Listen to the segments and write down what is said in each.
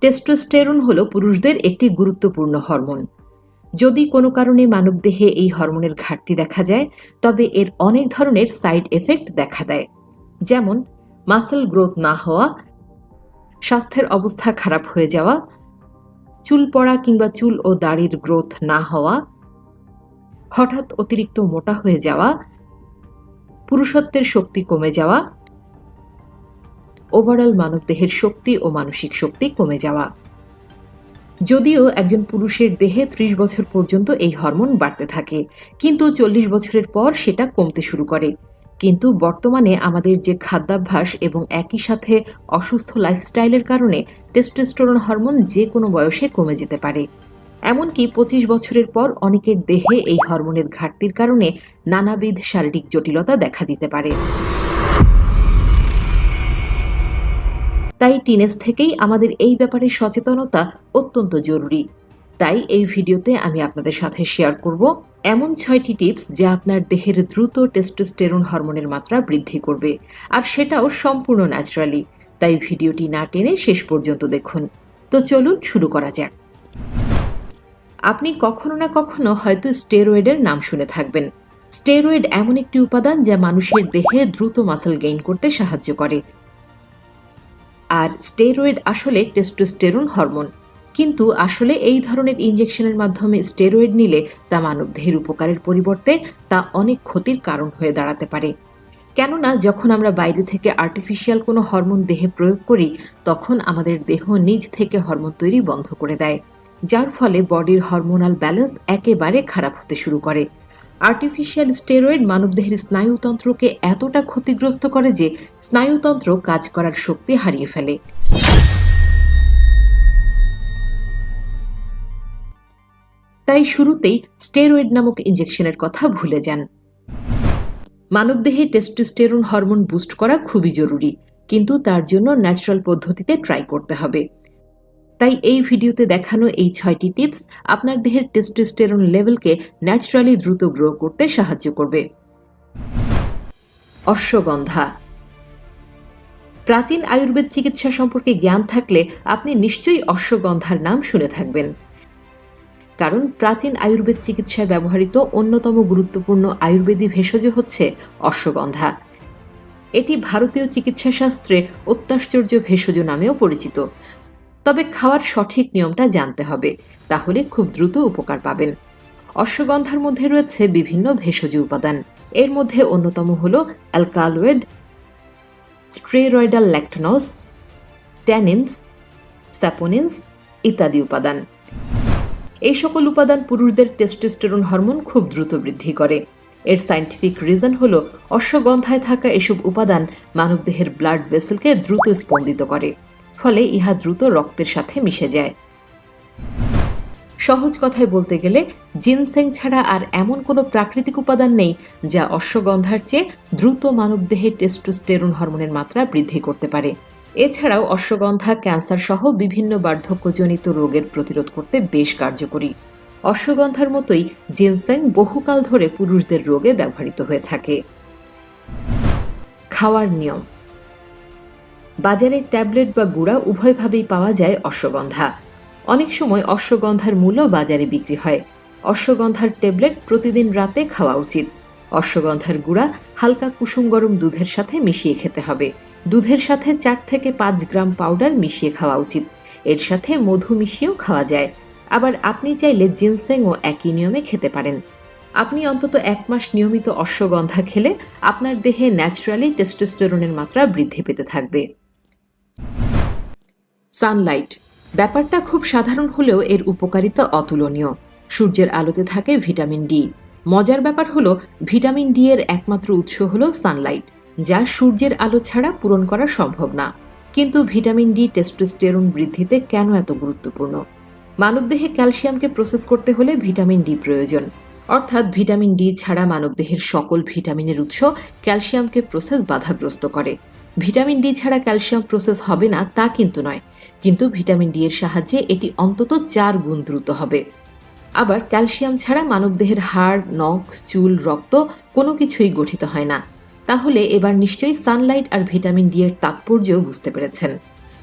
Testosterone হল পুরুষদের একটি গুরুত্বপূর্ণ হরমোন। যদি কোনো কারণে মানবদেহে এই হরমোনের ঘাটতি দেখা যায়, তবে এর অনেক ধরনের সাইড এফেক্ট দেখা দেয়। যেমন, মাসেল গ্রোথ না হওয়া, স্বাস্থ্যের অবস্থা খারাপ হয়ে যাওয়া, চুল পড়া কিংবা চুল ও দাড়ির গ্রোথ না হওয়া, হঠাৎ অতিরিক্ত মোটা হয়ে যাওয়া, পুরুষত্বের শক্তি কমে যাওয়া ওভারঅল মানবদেহের শক্তি ও মানসিক শক্তি কমে যাওয়া। যদিও একজন পুরুষের দেহে ত্রিশ বছর পর্যন্ত এই হরমোন বাড়তে থাকে, কিন্তু চল্লিশ বছরের পর সেটা কমতে শুরু করে। কিন্তু বর্তমানে আমাদের যে খাদ্যাভ্যাস এবং একই সাথে অসুস্থ লাইফস্টাইলের কারণে টেস্টোস্টেরন হরমোন যে কোনো বয়সে কমে যেতে পারে। এমনকি পঁচিশ বছরের পর অনেকের দেহে এই হরমোনের ঘাটতির কারণে নানাবিধ শারীরিক জটিলতা দেখা দিতে পারে। তাই টিনেজ থেকেই আমাদের এই ব্যাপারে সচেতনতা অত্যন্ত জরুরি। তাই এই ভিডিওতে আমি আপনাদের সাথে শেয়ার করব এমন ছয়টি টিপস যা আপনার দেহের দ্রুত টেস্টোস্টেরন হরমোনের মাত্রা বৃদ্ধি করবে, আর সেটাও সম্পূর্ণ ন্যাচারালি তাই ভিডিওটি না টেনে শেষ পর্যন্ত দেখুন। তো চলুন শুরু করা যাক। আপনি কখনো না কখনো হয়তো স্টেরয়েডের নাম শুনে থাকবেন। স্টেরয়েড এমন একটি উপাদান যা মানুষের দেহে দ্রুত মাসেল গেইন করতে সাহায্য করে। আর স্টেরয়েড আসলে টেস্টোস্টেরন হরমোন কিন্তু আসলে এই ধরনের ইনজেকশনের মাধ্যমে স্টেরয়েড নিলে তা মানবদেহের উপকারের পরিবর্তে তা অনেক ক্ষতির কারণ হয়ে দাঁড়াতে পারে। কেননা যখন আমরা বাইরে থেকে আর্টিফিশিয়াল কোনো হরমোন দেহে প্রয়োগ করি, তখন আমাদের দেহ নিজ থেকে হরমোন তৈরি বন্ধ করে দেয়, যার ফলে বডির হরমোনাল ব্যালেন্স একেবারে খারাপ হতে শুরু করে। আর্টিফিশিয়াল স্টেরয়েড মানবদেহের স্নায়ুতন্ত্রকে এতটা ক্ষতিগ্রস্ত করে যে স্নায়ুতন্ত্র কাজ করার শক্তি হারিয়ে ফেলে। তাই শুরুতেই স্টেরয়েড নামক ইঞ্জেকশনের কথা ভুলে যান। মানবদেহে টেস্টোস্টেরন হরমোন বুস্ট করা খুবই জরুরি, কিন্তু তার জন্য ন্যাচারাল পদ্ধতিতে ট্রাই করতে হবে। তাই এই ভিডিওতে দেখানো এই ছয়টি টিপস আপনার দেহের টেস্টোস্টেরন লেভেলকে ন্যাচারালি দ্রুত গ্রো করতে সাহায্য করবে। অশ্বগন্ধা। প্রাচীন আয়ুর্বেদ চিকিৎসা সম্পর্কে জ্ঞান থাকলে আপনি নিশ্চয়ই অশ্বগন্ধার নাম শুনে থাকবেন। কারণ প্রাচীন আয়ুর্বেদ চিকিৎসায় ব্যবহৃত অন্যতম গুরুত্বপূর্ণ আয়ুর্বেদী ভেষজ হচ্ছে অশ্বগন্ধা। এটি ভারতীয় চিকিৎসাশাস্ত্রে অত্যাশ্চর্য ভেষজ নামেও পরিচিত। তবে খাওয়ার সঠিক নিয়মটা জানতে হবে, তাহলে খুব দ্রুত উপকার পাবেন। অশ্বগন্ধার মধ্যে রয়েছে বিভিন্ন ভেষজ উপাদান। এর মধ্যে অন্যতম হল alkaloid steroidal lactones, tannins, saponins ইত্যাদি উপাদান। এই সকল উপাদান পুরুষদের টেস্টোস্টেরন হরমোন খুব দ্রুত বৃদ্ধি করে। এর সাইন্টিফিক রিজন হল অশ্বগন্ধায় থাকা এসব উপাদান মানবদেহের ব্লাড ভেসেলকে দ্রুত স্পন্দিত করে। ফলে ইহা দ্রুত রক্তের সাথে মিশে যায়। সহজ কথায় বলতে গেলে, জিনসেং ছাড়া আর এমন কোনো প্রাকৃতিক উপাদান নেই যা অশ্বগন্ধার চেয়ে দ্রুত মানবদেহে টেস্টোস্টেরন হরমোনের মাত্রা বৃদ্ধি করতে পারে। এছাড়াও অশ্বগন্ধা, ক্যান্সার সহ বিভিন্ন বার্ধক্যজনিত রোগের প্রতিরোধ করতে বেশ কার্যকরী। অশ্বগন্ধার মতোই জিনসেং বহুকাল ধরে পুরুষদের রোগে ব্যবহৃত হয়ে থাকে। খাওয়ার নিয়ম বাজারে ট্যাবলেট বা গুঁড়া উভয়ভাবেই পাওয়া যায় অশ্বগন্ধা। অনেক সময় অশ্বগন্ধার মূল্য বাজারে বিক্রি হয়। অশ্বগন্ধার ট্যাবলেট প্রতিদিন রাতে খাওয়া উচিত। অশ্বগন্ধার গুঁড়া হালকা কুসুম গরম দুধের সাথে মিশিয়ে খেতে হবে। দুধের সাথে চার থেকে পাঁচ গ্রাম পাউডার মিশিয়ে খাওয়া উচিত। এর সাথে মধু মিশিয়েও খাওয়া যায়। আবার আপনি চাইলে জিনসেংও একই নিয়মে খেতে পারেন। আপনি অন্তত এক মাস নিয়মিত অশ্বগন্ধা খেলে আপনার দেহে ন্যাচারালি টেস্টোস্টেরনের মাত্রা বৃদ্ধি পেতে থাকবে। সানলাইট। ব্যাপারটা খুব সাধারণ হলেও এর উপকারিতা অতুলনীয়। সূর্যের আলোতে থাকে ভিটামিন ডি। মজার ব্যাপার হলো, ভিটামিন ডি এর একমাত্র উৎস হলো সানলাইট, যা সূর্যের আলো ছাড়া পূরণ করা সম্ভব না। কিন্তু ভিটামিন ডি টেস্টোস্টেরন বৃদ্ধিতে কেন এত গুরুত্বপূর্ণ? মানবদেহে ক্যালসিয়ামকে প্রসেস করতে হলে ভিটামিন ডি প্রয়োজন। অর্থাৎ ভিটামিন ডি ছাড়া মানবদেহের সকল ভিটামিনের উৎস ক্যালসিয়ামকে প্রসেস বাধাগ্রস্ত করে। ভিটামিন ডি ছাড়া ক্যালসিয়াম প্রসেস হবে না, তা কিন্তু নয়। কিন্তু ভিটামিন ডি এর সাহায্যে এটি অন্তত চার গুণ দ্রুত হবে। আবার ক্যালসিয়াম ছাড়া মানবদেহের হাড়, নখ, চুল, রক্ত কোনো কিছুই গঠিত হয় না। তাহলে এবার নিশ্চয়ই সানলাইট আর ভিটামিন ডি এর তাৎপর্যও বুঝতে পেরেছেন।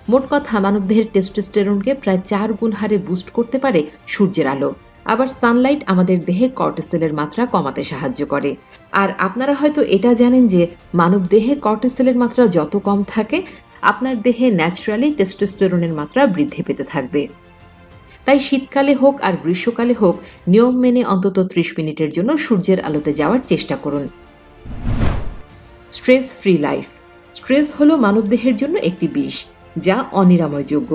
মোট কথা, মানবদেহের টেস্টোস্টেরনকে প্রায় চার গুণ হারে বুস্ট করতে পারে সূর্যের আলো। আবার সানলাইট আমাদের দেহে কর্টিসেলের মাত্রা কমাতে সাহায্য করে। আর আপনারা হয়তো এটা জানেন যে মানব দেহে কর্টিসেলের মাত্রা যত কম থাকে, আপনার দেহে ন্যাচারালি টেস্টোস্টেরনের মাত্রা বৃদ্ধি পেতে থাকবে। তাই শীতকালে হোক আর গ্রীষ্মকালে হোক, নিয়ম মেনে অন্তত ত্রিশ মিনিটের জন্য সূর্যের আলোতে যাওয়ার চেষ্টা করুন। স্ট্রেস ফ্রি লাইফ স্ট্রেস হলো মানবদেহের জন্য একটি বিষ, যা অনিরাময়যোগ্য।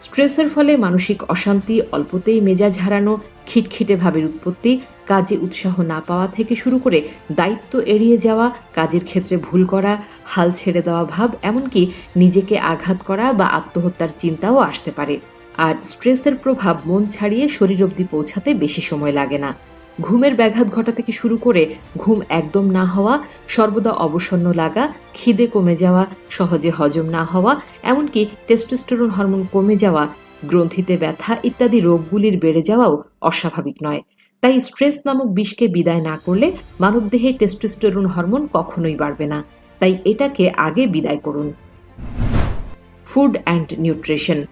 স্ট্রেসের ফলে মানসিক অশান্তি, অল্পতেই মেজাজ হারানো, খিটখিটে ভাবের উৎপত্তি, কাজে উৎসাহ না পাওয়া থেকে শুরু করে দায়িত্ব এড়িয়ে যাওয়া, কাজের ক্ষেত্রে ভুল করা, হাল ছেড়ে দেওয়া ভাব, এমনকি নিজেকে আঘাত করা বা আত্মহত্যার চিন্তাও আসতে পারে। আর স্ট্রেসের প্রভাব মন ছাড়িয়ে শরীর অবধি পৌঁছাতে বেশি সময় লাগে না। ঘুমের ব্যাঘাত ঘটা থেকে শুরু করে ঘুম একদম না হওয়া, সর্বদা অবসন্ন লাগা, খিদে কমে যাওয়া, সহজে হজম না হওয়া, এমনকি টেস্টোস্টেরন হরমোন কমে যাওয়া, গ্রন্থিতে ব্যথা ইত্যাদি রোগগুলির বেড়ে যাওয়াও অস্বাভাবিক নয়। তাই স্ট্রেস নামক বিষকে বিদায় না করলে মানবদেহে টেস্টোস্টেরন হরমোন কখনোই বাড়বে না। তাই এটাকে আগে বিদায় করুন। Food and nutrition